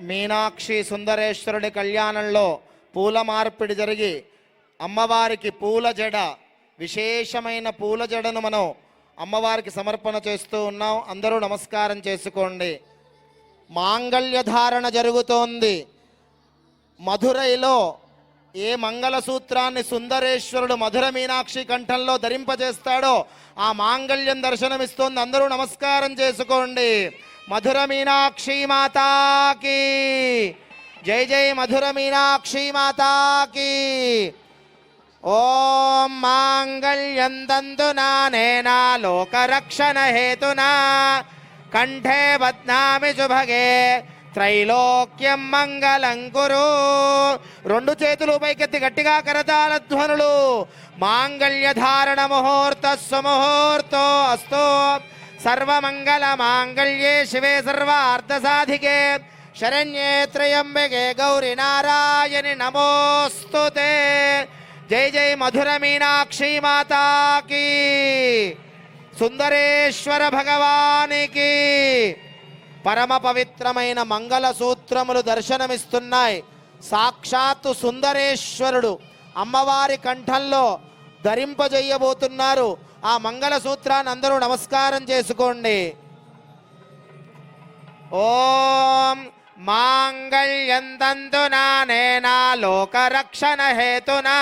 మీనాక్షి సుందరేశ్వరుడి కళ్యాణంలో పూల మార్పిడి జరిగి అమ్మవారికి పూల జడ విశేషమైన పూల జడను మనం అమ్మవారికి సమర్పణ చేస్తూ ఉన్నాం. అందరూ నమస్కారం చేసుకోండి. మాంగళ్య ధారణ జరుగుతోంది. మధురైలో ఏ మంగళసూత్రాన్ని సుందరేశ్వరుడు మధుర మీనాక్షి కంఠంలో ధరింపజేస్తాడో ఆ మాంగళ్యం దర్శనమిస్తోంది. అందరూ నమస్కారం చేసుకోండి. మధుర మీనాక్షి మాతాకి జై జై మధుర మీనాక్షి మాతాకి ఓం మాంగళ్యం దందునా నేనా లోకరక్షణ హేతునా. కంఠే బద్నామి శుభగే త్రైలోక్యం మంగళం కురు. రెండు చేతులు పైకెత్తి గట్టిగా కరతాల ధ్వనులు. మాంగళ్య ధారణ ముహూర్త సుముహూర్తో అస్తో. సర్వమంగళ మాంగళ్యే శివే సర్వార్థ సాధికే శరణ్యే త్రయంబకే గౌరి నారాయణి నమోస్తుతే జై జై మధుర మీనాక్షి మాతాకి సుందరేశ్వర భగవానికి పరమ పవిత్రమైన మంగళ సూత్రములు దర్శనమిస్తున్నాయి. సాక్షాత్తు సుందరేశ్వరుడు అమ్మవారి కంఠంలో ధరింపజేయబోతున్నారు. ఆ మంగళసూత్రాన్ని అందరూ నమస్కారం చేసుకోండి. ఓం మాంగళ్యంతందునా లోకరక్షణ హేతునా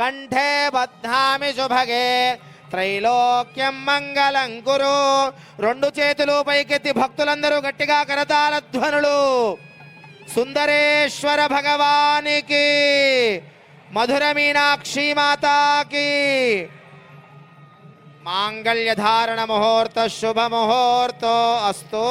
కంఠే బద్ధామి శుభగే త్రైలోక్యం మంగళం గురు రెండు చేతులు పైకెత్తి భక్తులందరూ గట్టిగా కరతాల ధ్వనులు సుందరేశ్వర భగవానికి మధుర మీనాక్షి మాతాకి మాంగళ్యధారణ ముహూర్త శుభ ముహూర్తో అస్తు